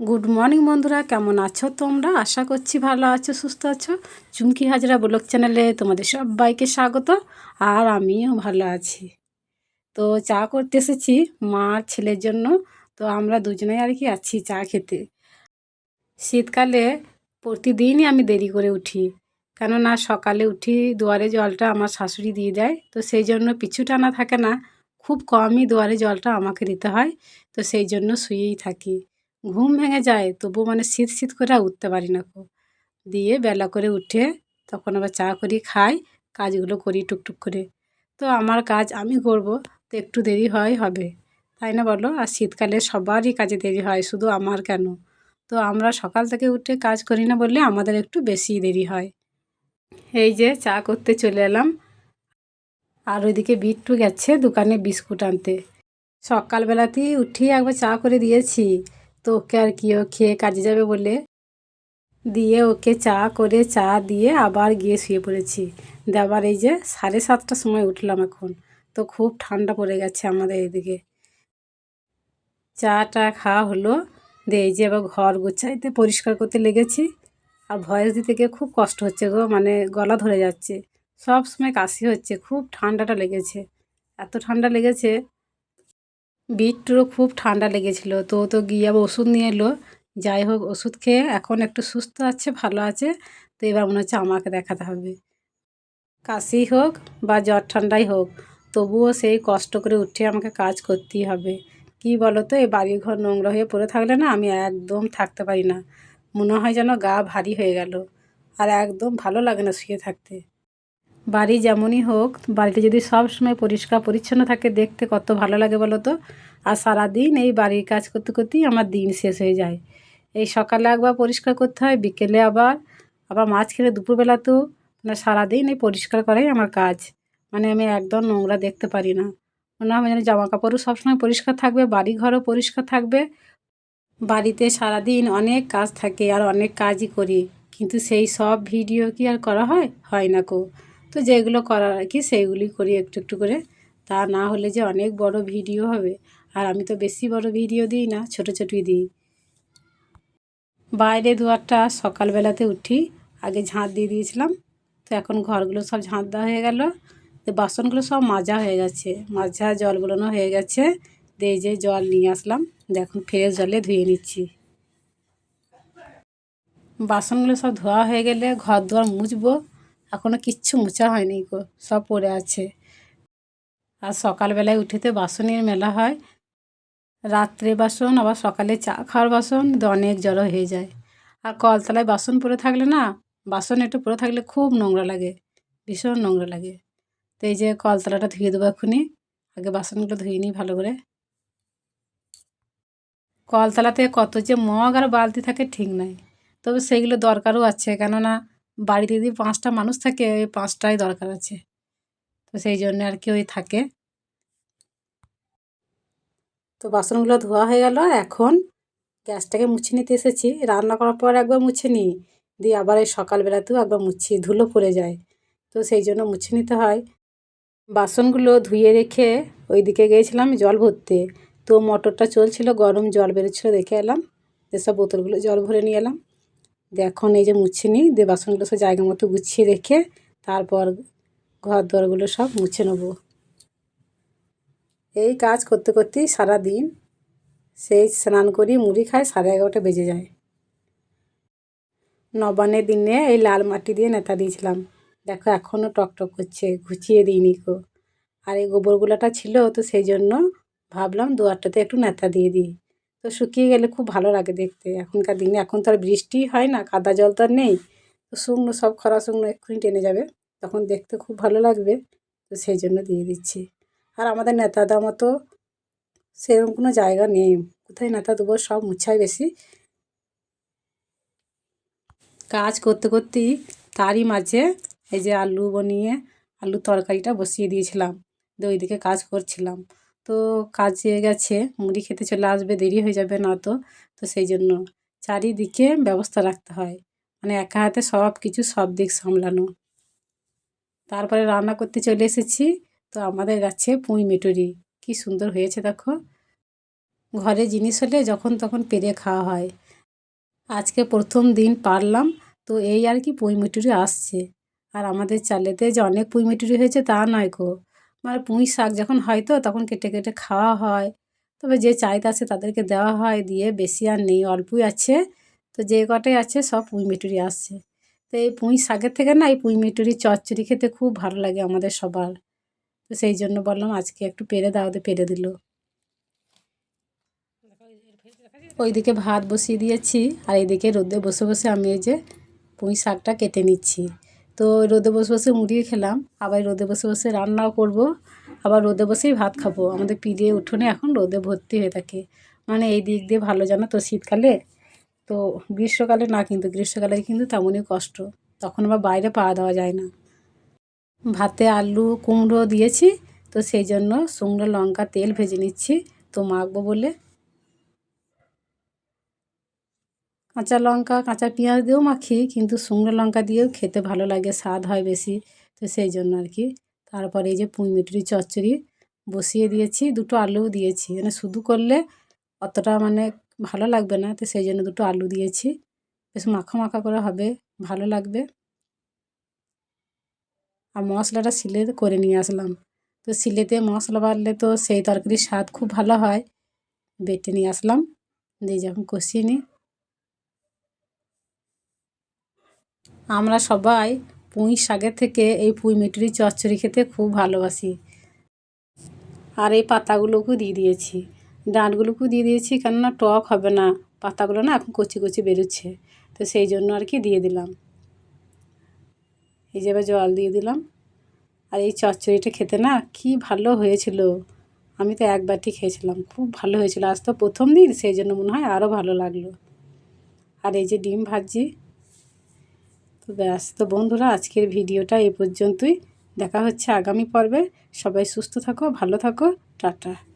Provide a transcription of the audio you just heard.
Good morning বন্ধুরা। কেমন আছো তোমরা? আশা করছি ভালো আছো, সুস্থ আছো। চুমকি হাজরা ব্লগ চ্যানেলে তোমাদের সবাইকে স্বাগত, আর আমিও ভালো আছি। তো চা করতে এসেছি মা আর ছেলের জন্য। তো আমরা দুজনেই আর কি আছি চা খেতে। শীতকালে প্রতিদিনই আমি দেরি করে উঠি। কেননা সকালে উঠি, দুয়ারে জলটা আমার শাশুড়ি দিয়ে দেয়। তো সেই জন্য পিছু টানা থাকে না। খুব কমই দুয়ারে জলটা আমাকে দিতে হয়। তো সেই জন্য শুয়েই থাকি। ঘুম ভেঙে যায় তবু মানে শীত শীত করে উঠতে পারি না খুব। দিয়ে বেলা করে উঠে তখন আবার চা করি, খাই, কাজগুলো করি টুকটুক করে। তো আমার কাজ আমি করব, তো একটু দেরি হয়, হবে। তাই না বলো? আর শীতকালে সবারই কাজে দেরি হয়, শুধু আমার কেন? তো আমরা সকাল থেকে উঠে কাজ করি না বললে আমাদের একটু বেশি দেরি হয়। এই যে চা করতে চলে এলাম। আর ওইদিকে বিট্টু গেছে দোকানে বিস্কুট আনতে। সকালবেলাতেই উঠিয়ে একবার চা করে দিয়েছি। তো ওকে আর কি ও খেয়ে কাজে যাবে বলে? দিয়ে ওকে চা করে চা দিয়ে আবার গিয়ে শুয়ে পড়েছি। দিয়ে আবার এই যে সাড়ে সাতটার সময় উঠলাম এখন। তো খুব ঠান্ডা পড়ে গেছে আমাদের এদিকে। চাটা খাওয়া হলো। দিয়ে এই যে আবার ঘর গোছাইতে পরিষ্কার করতে লেগেছি। আর ভয়েস দিতে গিয়ে খুব কষ্ট হচ্ছে গো মানে গলা ধরে যাচ্ছে। সব সময় কাশি হচ্ছে, খুব ঠান্ডাটা লেগেছে। এত ঠান্ডা লেগেছে বিট্টুরও খুব ঠান্ডা লেগেছিলো। তো তো গিয়ে আবার ওষুধ নিয়ে এলো। যাই হোক, ওষুধ খেয়ে এখন একটু সুস্থ আছে, ভালো আছে। তো এবার মনে হচ্ছে আমাকে দেখাতে হবে। কাশি হোক বা জ্বর ঠান্ডাই হোক, তবুও সেই কষ্ট করে উঠে আমাকে কাজ করতেই হবে। কি বলো তো এই বাড়ি ঘর নোংরা হয়ে পড়ে থাকলে না আমি একদম থাকতে পারি না। মনে হয় যেন গা ভারী হয়ে গেল। আর একদম ভালো লাগে না শুয়ে থাকতে। বাড়ি যেমনই হোক বাড়িটা যদি সব সময় পরিষ্কার পরিচ্ছন্ন থাকে, দেখতে কত ভালো লাগে বলো তো? আর সারাদিন এই বাড়ির কাজ করতে করতেই আমার দিন শেষ হয়ে যায়। এই সকালে একবার পরিষ্কার করতে হয়, বিকেলে আবার আবার মাছ খেলে দুপুরবেলাতেও মানে সারাদিন এই পরিষ্কার করাই আমার কাজ। মানে আমি একদম নোংরা দেখতে পারি না। মনে হয় যেন জামা কাপড়ও সবসময় পরিষ্কার থাকবে বাড়ি ঘরও পরিষ্কার থাকবে। বাড়িতে সারাদিন অনেক কাজ থাকে আর অনেক কাজই করি। কিন্তু সেই সব ভিডিও কি আর করা হয়? হয় না কো। তো যেগুলো করার আর কি, সেইগুলি করি একটু একটু করে। তা না হলে যে অনেক বড় ভিডিও হবে। আর আমি তো বেশি বড় ভিডিও দিই না, ছোট ছোটই দিই। বাইরে দুয়ারটা সকালবেলাতে উঠি, আগে ঝাঁট দিয়ে দিয়েছিলাম। তো এখন ঘরগুলো সব ঝাঁট দেওয়া হয়ে গেল। তো বাসনগুলো সব মাজা হয়ে গেছে। মাজা জলগুলোনো হয়ে গেছে। দিয়ে যে জল নিয়ে আসলাম। দেখুন, ফ্রেশ জলে ধুয়ে নিচ্ছি। বাসনগুলো সব ধোয়া হয়ে গেলে ঘর দুয়ার মুছবো। এখনও কিচ্ছু মোছা হয়নি গো, সব পড়ে আছে। আর সকালবেলায় উঠেতে বাসনের মেলা হয়। রাত্রে বাসন, আবার সকালে চা খাওয়ার বাসন অনেক জড়ো হয়ে যায়। আর কলতলায় বাসন পড়ে থাকলে না, বাসন একটু পড়ে থাকলে খুব নোংরা লাগে, ভীষণ নোংরা লাগে। তো এই যে কলতলাটা ধুয়ে দেবো এক্ষুনি, আগে বাসনগুলো ধুয়ে নিই ভালো করে। কলতলাতে কত যে মগ আর বালতি থাকে ঠিক নাই, তবে সেইগুলো দরকারও আছে। কেননা বাড়িতে যদি পাঁচটা মানুষ থাকে, ওই পাঁচটাই দরকার আছে। তো সেই জন্য আর কি ওই থাকে। তো বাসনগুলো ধোয়া হয়ে গেল, এখন গ্যাসটাকে মুছে নিতে এসেছি। রান্না করার পর একবার মুছে নিই, দিয়ে আবার এই সকালবেলাতেও একবার মুছি, ধুলো পড়ে যায়। তো সেই জন্য মুছে নিতে হয়। বাসনগুলো ধুয়ে রেখে ওই দিকে গিয়েছিলাম জল ভরতে। তো মোটরটা চলছিল, গরম জল বেরোচ্ছিলো দেখে এলাম। এসব বোতলগুলো জল ভরে নিয়ে এলাম। এখন এই যে মুছে নিই দিয়ে বাসনগুলো সব জায়গা মতো গুছিয়ে রেখে তারপর ঘর দরগুলো সব মুছে নেব। এই কাজ করতে করতেই সারা দিন সেই স্নান করি, মুড়ি খাই, সাড়ে এগারোটা বেজে যায়। নবান্নের দিনে এই লাল মাটি দিয়ে নেতা দিয়েছিলাম। দেখো এখনও টকটক করছে, ঘুচিয়ে দিইনি কো আর এই গোবরগুলোটা ছিল তো সেই জন্য ভাবলাম দুয়ারটাতে একটু নেতা দিয়ে দিই। তো শুকিয়ে গেলে খুব ভালো লাগে দেখতে। এখনকার দিনে, এখন তো আর বৃষ্টি হয় না, কাদা জল তো আর নেই। তো শুকনো, সব খরা শুকনো এক্ষুনি টেনে যাবে। তখন দেখতে খুব ভালো লাগবে, তো সেই জন্য দিয়ে দিচ্ছি। আর আমাদের নেতাদা মতো সেরকম কোনো জায়গা নেই। কোথায় নেতা দেবো? সব মুছাই বেশি। কাজ করতে করতেই তারই মাঝে এই যে আলু বনিয়ে আলু তরকারিটা বসিয়ে দিয়েছিলাম। দিয়ে ওইদিকে কাজ করছিলাম। তো কাজে গেছে, মুড়ি খেতে চলে আসবে, দেরি হয়ে যাবে না তো। তো সেই জন্য চারিদিকে ব্যবস্থা রাখতে হয়। মানে একা হাতে সব কিছু, সব দিক সামলানো। তারপরে রান্না করতে চলে এসেছি। তো আমাদের গাছে পুঁই মেটুরি। কি সুন্দর হয়েছে, দেখো। ঘরে জিনিস হলে যখন তখন পেরে খাওয়া হয়। আজকে প্রথম দিন পারলাম, তো এই আর কি পুঁই মিটুরি আসছে। আর আমাদের চালেতে যে অনেক পুঁই মিটুরি হয়েছে তা নয় গো। মানে পুঁই শাক যখন হয় তো তখন কেটে কেটে খাওয়া হয়। তবে যে চাইতে আসে তাদেরকে দেওয়া হয়, দিয়ে বেশি আর নেই, অল্পই আছে। তো যে কটাই আছে সব পুঁই মিটুরি আসছে। তো এই পুঁই শাকের থেকে না, এই পুঁই মিটুরি চচ্চড়ি খেতে খুব ভালো লাগে আমাদের সবার। তো সেই জন্য বললাম আজকে একটু পেরে দাও পেরে দিল। ওইদিকে ভাত বসিয়ে দিয়েছি, আর এইদিকে রোদে বসে বসে আমি এই যে পুঁই শাকটা কেটে নিচ্ছি। তো রোদে বসে বসে মুড়িয়ে খেলাম, আবার রোদে বসে বসে রান্নাও করব, আবার রোদে বসেই ভাত খাব। আমাদের পিড়ে উঠোনে এখন রোদে ভর্তি হয়ে থাকে। মানে এই দিক দিয়ে ভালো জানো তো শীতকালে? তো গ্রীষ্মকালে না কিন্তু, গ্রীষ্মকালে কিন্তু তেমনই কষ্ট। তখন আবার বাইরে পাওয়া দেওয়া যায় না। ভাতে আলু, কুমড়ো দিয়েছি, তো সেই জন্য শুকনো লঙ্কা, তেল ভেজে নিচ্ছি। তো মাখবো বলে কাঁচা লঙ্কা, কাঁচা পেঁয়াজ দিয়েও মাখি, কিন্তু শুকনো লঙ্কা দিয়েও খেতে ভালো লাগে, স্বাদ হয় বেশি। তো সেই জন্য আর কি। তারপরে এই যে পুঁই মিটুরি চচ্চড়ি বসিয়ে দিয়েছি, দুটো আলুও দিয়েছি। মানে শুধু করলে অতটা মানে ভালো লাগবে না, তো সেই জন্য দুটো আলু দিয়েছি। বেশ মাখা মাখা করে হবে, ভালো লাগবে। আর মশলাটা সিলে করে নিয়ে আসলাম। তো সিলেতে মশলা বাড়লে তো সেই তরকারির স্বাদ খুব ভালো হয়। বেটে নিয়ে আসলাম, দিয়ে যখন কষিয়ে নিই আমরা সবাই পুঁই শাকের থেকে এই পুঁই মিটুরি চচ্চড়ি খেতে খুব ভালোবাসি। আর এই পাতাগুলোকেও দিয়ে দিয়েছি। ডাঁটগুলোকেও দিয়ে দিয়েছি, কেননা টক হবে না। পাতাগুলো না এখন কচি কচি বেরোচ্ছে, তো সেই জন্য আর কি দিয়ে দিলাম। এই যে জল দিয়ে দিলাম। আর এই চচ্চড়িটা খেতে না কি ভালো হয়েছিল। আমি তো এক বাটি খেয়েছিলাম, খুব ভালো হয়েছিল। আজ তো প্রথম দিন, সেই জন্য মনে হয় আরও ভালো লাগল। আর এই যে ডিম ভাজি ব্যাস তো বন্ধুরা, আজকের ভিডিওটা এ পর্যন্তই। দেখা হচ্ছে আগামী পর্বে। সবাই সুস্থ থাকো, ভালো থাকো। টাটা।